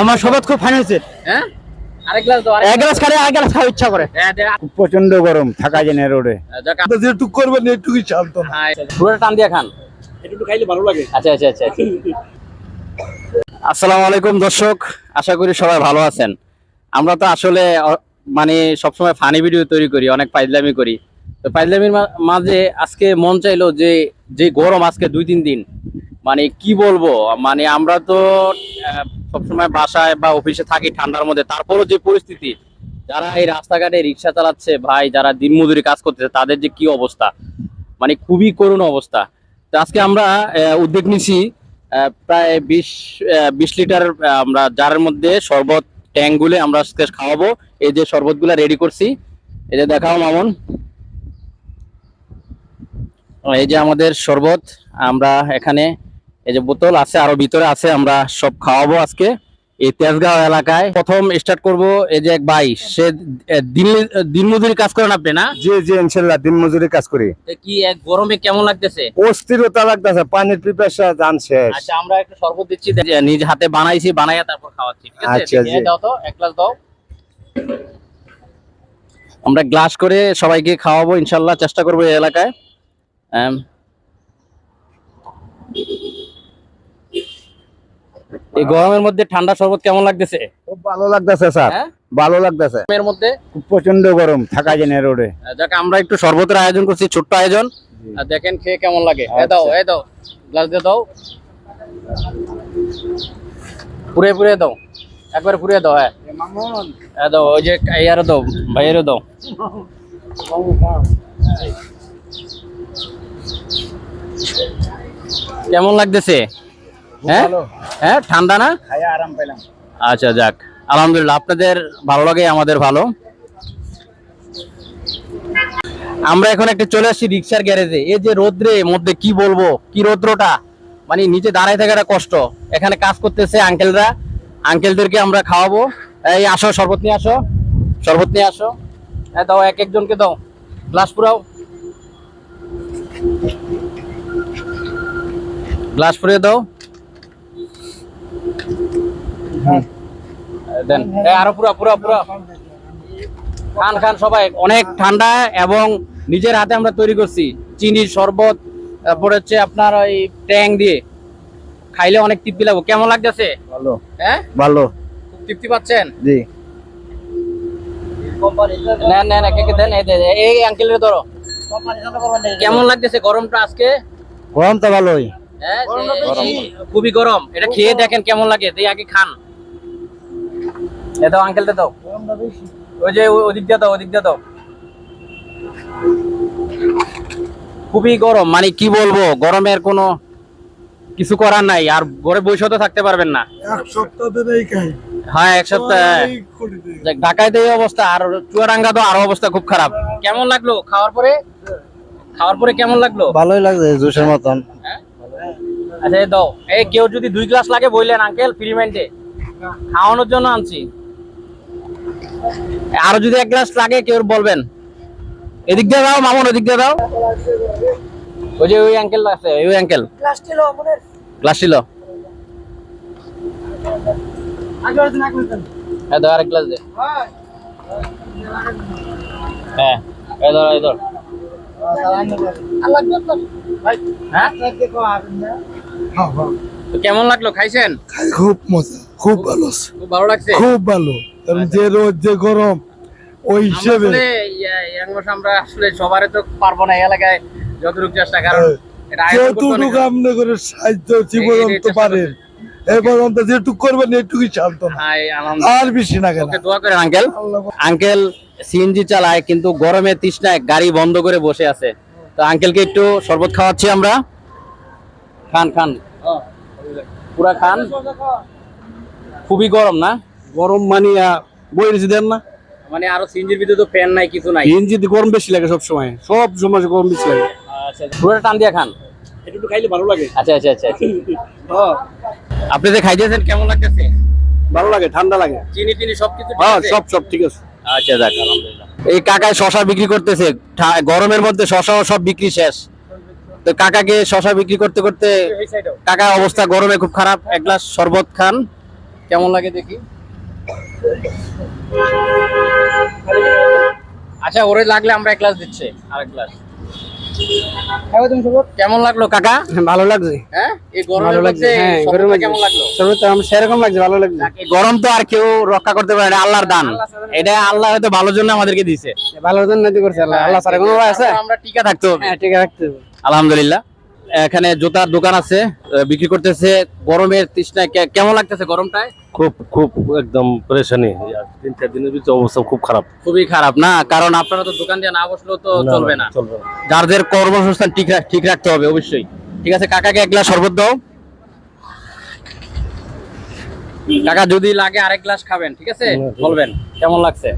আমার সবাত খুব ফাইন হয়েছে। হ্যাঁ? আরেক গ্লাস দাও এক গ্লাস খালে এক গ্লাস খাওয়ার ইচ্ছা করে। হ্যাঁ প্রচণ্ড গরম থাকা যায় রোডে যেটুক করবেন এটুকুই শান্ত হ্যাঁ টান দিয়া খান। একটু খাইলে ভালো লাগে। আচ্ছা আচ্ছা আচ্ছা আসসালামু আলাইকুম দর্শক। আশা করি সবাই ভালো আছেন। আমরা তো আসলে মানে সবসময় ফানি ভিডিও তৈরি করি অনেক ফাইজলামি করি। তো ফাইজলামির মা- মাঝে আজকে মন চাইলো যে যে গরম আজকে দুই তিন দিন মানে কি বলব মানে আমরা তো সবসময় বাসায় বা অফিসে থাকি ঠান্ডার মধ্যে, তারপরও যে পরিস্থিতি, যারা এই রাস্তাঘাটে রিক্সা চালাচ্ছে ভাই, যারা দিনমজুরি কাজ করতেছে, তাদের যে কি অবস্থা? মানে খুবই করুণ অবস্থা। তো আজকে আমরা উদ্যোগ নিছি প্রায় বিশ বিশ লিটার আমরা জারের মধ্যে শরবত ট্যাঙ্ক গুলে আমরা আজকে খাওয়াবো। এই যে শরবতগুলা রেডি করছি। এই যে দেখাও মামুন। এই যে আমাদের শরবত, আমরা এখানে এই যে বোতল আছে আরও ভিতরে আছে আমরা সব খাওয়াবো আজকে। এই তেজগাঁও এলাকায় প্রথম স্টার্ট করব এই যে এক ভাই সে দিন দিনমজুরি কাজ করেন আপনি না? যে যে ইনশাল্লাহ দিন মজুরি কাজ করি। কি এক গরমে কেমন লাগতেছে? অস্থিরতা লাগতেছে পানির পিপাসা জান শেষ। আচ্ছা আমরা একটু শরবত দিচ্ছি নিজ হাতে বানাইছি বানাইয়া তারপর খাওয়াচ্ছি ঠিক আছে? আচ্ছা, জি। দাও তো এক গ্লাস দাও। আমরা গ্লাস করে সবাইকে খাওয়াবো ইনশাল্লাহ চেষ্টা করব এই এলাকায়। এই গরমের মধ্যে ঠান্ডা শরবত কেমন লাগতেছে? খুব ভালো লাগতেছে স্যার। হ্যাঁ? ভালো লাগতেছে। এর মধ্যে? খুব প্রচণ্ড গরম থাকা যায় না রোডে। যাক আমরা একটু শরবতের আয়োজন করছি ছোট্ট আয়োজন। আর দেখেন খেয়ে কেমন লাগে। এ দাও আচ্ছা। এ দাও গ্লাস দিয়ে দাও। পুরে পুরে দাও। একবার পুরে দাও হ্যাঁ। এ দাও ওই যে ইয়ারও দাও ভাইয়েরও দাও। কেমন লাগতেছে? হ্যাঁ? হ্যাঁ ঠান্ডা না? আরাম পেলাম। আচ্ছা যাক। আলহামদুলিল্লাহ আপনাদের ভালো লাগে আমাদের ভালো। আমরা এখন একটা চলে আসছি রিক্সার গ্যারেজে। এই যে রোদ্রে মধ্যে কি বলব? কি রৌদ্রটা? মানে নিচে দাঁড়ায় থাকাটা কষ্ট। এখানে কাজ করতেছে আঙ্কেলরা। আঙ্কেলদেরকে আমরা খাওয়াবো। এই আসো শরবত নিয়ে আসো। শরবত নিয়ে আসো। হ্যাঁ দাও এক একজনকে দাও। গ্লাস পুরাও। গ্লাস পুরে দাও। দেন। আরও পুরা পুরা পুরা। খান খান সবাই। অনেক ঠান্ডা এবং নিজের হাতে আমরা তৈরি করছি। চিনির শরবত তারপরে হচ্ছে আপনার ওই ট্যাং দিয়ে। খাইলে অনেক তৃপ্তি লাগবে। কেমন লাগতেছে? ভালো। হ্যাঁ ভালো। খুব তৃপ্তি পাচ্ছেন? জি। নেন নেন একে একে দেন। এই দে- এই- এই আঙ্কেলের ধরো। কেমন লাগতেছে গরমটা আজকে? গরম তো ভালোই। হ্যাঁ, খুবই গরম। এটা খেয়ে দেখেন কেমন লাগে। আগে খান। এ দাও আঙ্কেলটা দাও। ওই যে ওদিক দিয়ে দাও ওদিক দিয়ে দাও। খুবই গরম মানে কি বলব গরমের কোনো কিছু করার নাই আর ঘরে বসে তো থাকতে পারবেন না। এক সপ্তাহ ধরেই খাই হ্যাঁ এক সপ্তাহ। দেখ, ঢাকায় তো এই অবস্থা আর চুয়াডাঙ্গা তো আরও অবস্থা খুব খারাপ। কেমন লাগল খাওয়ার পরে? খাওয়ার পরে কেমন লাগল? ভালোই লাগছে জুসের মতন। আচ্ছা এই দাও। এই কেউ যদি দুই গ্লাস লাগে বললেন আঙ্কেল ফ্রি মাইন্ডে খাওয়ানোর জন্য আনছি। আরও যদি এক গ্লাস লাগে কেউ বলবেন। এদিক দিয়ে দাও মামুন ওদিক দিয়ে দাও। ওই যে ওই আঙ্কেল আছে ওই আঙ্কেল গ্লাস ছিল হ্যাঁ দাও আরেক গ্লাস দে। হ্যাঁ। এই ধর এই ধর। হ্যাঁ? হ্যাঁ, হ্যাঁ। তো কেমন লাগল খাইছেন? খুব মজা খুব ভালো খুব ভালো লাগছে? খুব ভালো। কারণ যে রোদ যে গরম ওই হিসেবে। আসলে ইয়া- আমরা আসলে সবারই তো পারব না এলাকায় যতটুকু চেষ্টা কারণ যতটুকু আপনি করে সাহায্য পারেন করবেন এটুকুই। আর বেশি না কেন। দোয়া করেন আঙ্কেল। আঙ্কেল সিএনজি চালায় কিন্তু গরমে তৃষ্ণায় গাড়ি বন্ধ করে বসে আছে। তো আঙ্কেলকে একটু শরবত খাওয়াচ্ছি আমরা। খান খান। পুরা খান। খুবই গরম না? গরম মানিয়া বই দেন না? মানে আরও সিএনজির ভিতরে তো ফ্যান নাই কিছু নাই। ইঞ্জিতে গরম বেশি লাগে সব সময় সব সময় গরম বেশি লাগে। আচ্ছা পুরো টান দিয়া খান। একটু খাইলে ভালো লাগে। আচ্ছা আচ্ছা আচ্ছা আচ্ছা। আপনি যে খাইতেছেন কেমন লাগতেছে? ভালো লাগে ঠান্ডা লাগে। চিনি টিনি সবকিছু ঠিক হ্যাঁ সব সব ঠিক আছে। আচ্ছা যাক আলহামদুলিল্লাহ। এই কাকায় শশা বিক্রি করতেছে। ঠা- গরমের মধ্যে শশা সব বিক্রি শেষ। তো কাকাকে শশা বিক্রি করতে করতে কাকার অবস্থা গরমে খুব খারাপ। এক গ্লাস শরবত খান। কেমন লাগে দেখি? আচ্ছা ওরে লাগলে আমরা এক গ্লাস দিচ্ছে আরেক গ্লাস কেমন লাগল কাকা? ভালো লাগছে। হ্যাঁ? এই ভালো লাগছে মধ্যে হ্যাঁ শরবতটা গরমে কেমন লাগল? শরবত সেরকম লাগছে ভালো লাগছে। গরম? তো আর কেউ রক্ষা করতে পারে না আল্লাহর দান। এটা আল্লাহ হয়তো ভালোর জন্য আমাদেরকে দিছে ভালো জন্য করছে আল্লাহ। আল্লাহ স্যার কোনো আছে? আমরা টিকা থাকতে হবে। হ্যাঁ ঠিক আছে আলহামদুলিল্লাহ। এখানে জুতার দোকান আছে বিক্রি করতেছে। গরমের তৃষ্ণায় কেমন লাগতেছে গরমটায়? খুব খুব একদম পরেশানি। তিন চার দিনের ভিতরে অবস্থা খুব খারাপ। খুবই খারাপ না? কারণ আপনারা তো দোকান দিয়ে না বসলেও তো চলবে না। যার কর্মসংস্থান ঠিক ঠিক রাখতে হবে অবশ্যই। ঠিক আছে কাকাকে এক গ্লাস শরবত দাও। কাকা যদি লাগে আরেক গ্লাস খাবেন ঠিক আছে। বলবেন কেমন লাগছে?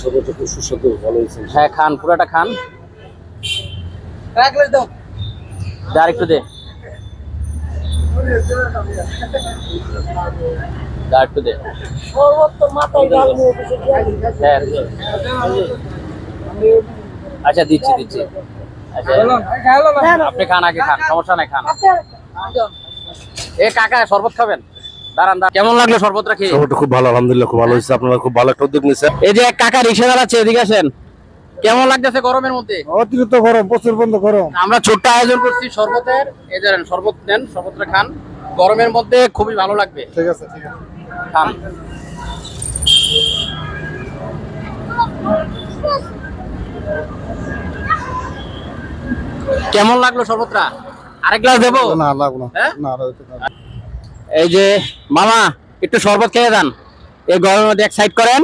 সর্বোচ্চ খুব সুস্বাদু ভালো হয়েছে। হ্যাঁ খান পুরাটা খান। আর একটু দে। দে একটু দে। হ্যাঁ, আচ্ছা দিচ্ছি দিচ্ছি। আচ্ছা। আপনি খান আগে খান। সমস্যা নাই খান। এ কাকা শরবত খাবেন? দাঁড়ান কেমন লাগল শরবতটা খেয়ে? সর্বোচ্চ খুব ভালো আলহামদুলিল্লাহ খুব ভালো হয়েছে। আপনারা খুব ভালো একটা উদ্যোগ নিয়েছেন। এই যে এক কাকা রিক্সা চালাচ্ছে এদিকে আসেন। কেমন লাগতেছে গরমের মধ্যে? অতিরিক্ত গরম প্রচুর বন্ধ গরম। আমরা ছোট্ট আয়োজন করছি শরবতের। এই ধরেন শরবত নেন শরবতটা খান। গরমের মধ্যে খুবই ভালো লাগবে। ঠিক আছে ঠিক আছে। খান। কেমন লাগল শরবতটা? আরেক গ্লাস দেবো? না লাগবো না। হ্যাঁ? না। এই যে মামা একটু শরবত খেয়ে দেন এই গরমের মধ্যে এক সাইড করেন।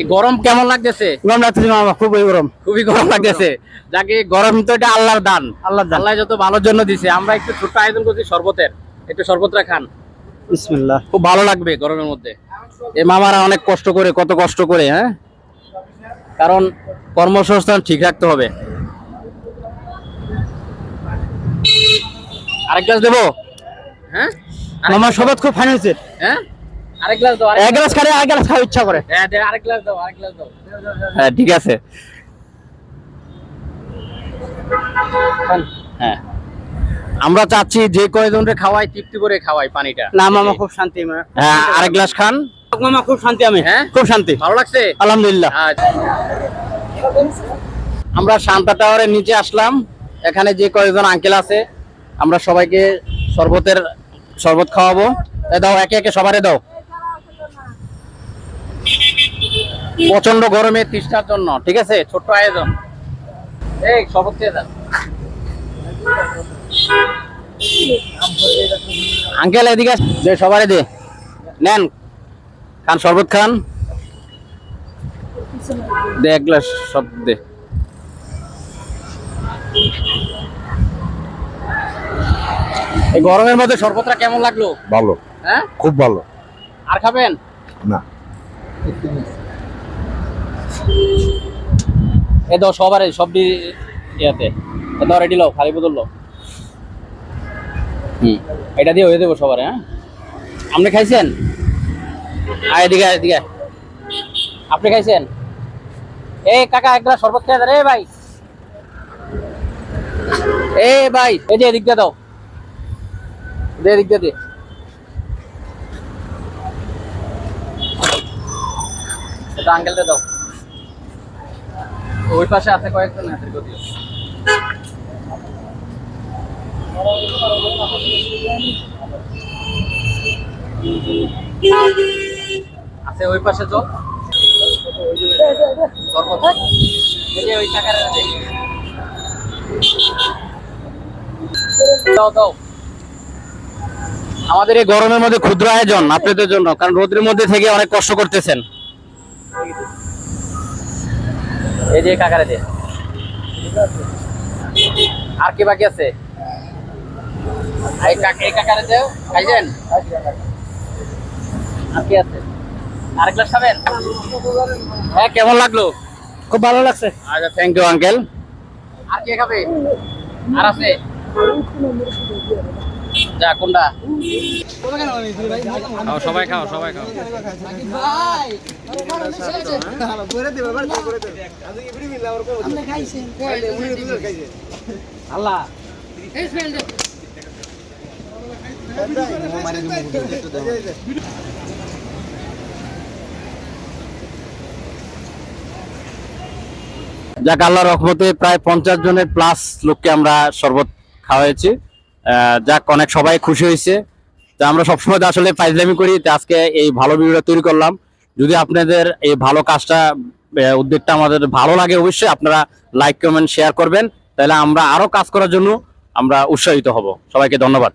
এই গরম কেমন লাগতেছে? গরম লাগতেছে মামা খুবই গরম। খুবই গরম লাগতেছে। যাকে গরম তো এটা আল্লাহর দান। আল্লাহর দান। আল্লাহ যত ভালোর জন্য দিছে আমরা একটু ছোট্ট আয়োজন করছি শরবতের। একটু শরবতটা খান বিসমিল্লাহ। খুব ভালো লাগবে গরমের মধ্যে। এই মামারা অনেক কষ্ট করে কত কষ্ট করে হ্যাঁ? কারণ কর্মসংস্থান ঠিক রাখতে হবে। আরেক গ্লাস দেবো? হ্যাঁ? মামা শরবত খুব ফাইন হয়েছে। হ্যাঁ? আরেক গ্লাস দাও এক গ্লাস খালে আরেক গ্লাস খাওয়ার ইচ্ছা করে। হ্যাঁ দে, আরেক গ্লাস দাও আরেক গ্লাস দাও। হ্যাঁ ঠিক আছে। হ্যাঁ। আমরা চাচ্ছি যে কয়জনরে খাওয়াই তৃপ্তি করে খাওয়াই পানিটা। না মামা খুব শান্তি হ্যাঁ আরেক গ্লাস খান। মামা খুব শান্তি আমি। হ্যাঁ? খুব শান্তি। ভালো লাগছে? আলহামদুলিল্লাহ। আচ্ছা। আমরা শান্তা টাওয়ারের নিচে আসলাম। এখানে যে কয়েকজন আঙ্কেল আছে আমরা সবাইকে শরবতের শরবত খাওয়াবো। দাও, একে একে সবারে দাও। প্রচণ্ড গরমে তৃষ্ণার জন্য, ঠিক আছে? ছোট্ট আয়োজন। এই, শরবত খেয়ে যান আঙ্কেল, এদিকে যে সবারে দে। নেন। খান, শরবত খান। দে, এক গ্লাস সব দে। এই গরমের মধ্যে শরবতটা কেমন লাগল? ভালো। হ্যাঁ? খুব ভালো। আর খাবেন? না। এ দাও সবারে সব ইয়াতে। এ দাও রেডি লও খালি বোতল লও। হুম এটা দিয়ে হয়ে দেবো সবারে হ্যাঁ? আপনি খাইছেন? আয় এদিকে এদিকে আপনি খাইছেন? এই কাকা এক গ্লাস শরবত খেয়ে এ ভাই। এ ভাই। এই যে এদিক দাও। দে দিয়ে দে। এটা পাশে আছে কয়েকজন হাতের আছে ওই পাশে চল ওই টাকার দাও দাও। আমাদের এই গরমের মধ্যে ক্ষুদ্র আয়োজন আপনাদের জন্য কারণ রোদের মধ্যে থেকে অনেক কষ্ট করতেছেন। এই যে কাকারে দে। আর কি বাকি আছে? এই কাক- এই কাকারে দেও খাইছেন? আর কি আছে? আর গ্লাস খাবেন? হ্যাঁ কেমন লাগল? খুব ভালো লাগছে। আচ্ছা থ্যাংক ইউ আঙ্কেল আর কে খাবে? আর আছে? যা কোনটা? খাও সবাই খাও সবাই খাও। আল্লাহ। যাক আল্লাহ রহমতে প্রায় পঞ্চাশ জনের প্লাস লোককে আমরা শরবত খাওয়াইছি যাক, অনেক সবাই খুশি হয়েছে। তো আমরা সবসময় আসলে ফাইজলামি করি, তো আজকে এই ভালো ভিডিওটা তৈরি করলাম। যদি আপনাদের এই ভালো কাজটা উদ্যোগটা আমাদের ভালো লাগে, অবশ্যই আপনারা লাইক, কমেন্ট শেয়ার করবেন। তাহলে আমরা আরও কাজ করার জন্য আমরা উৎসাহিত হব। সবাইকে ধন্যবাদ।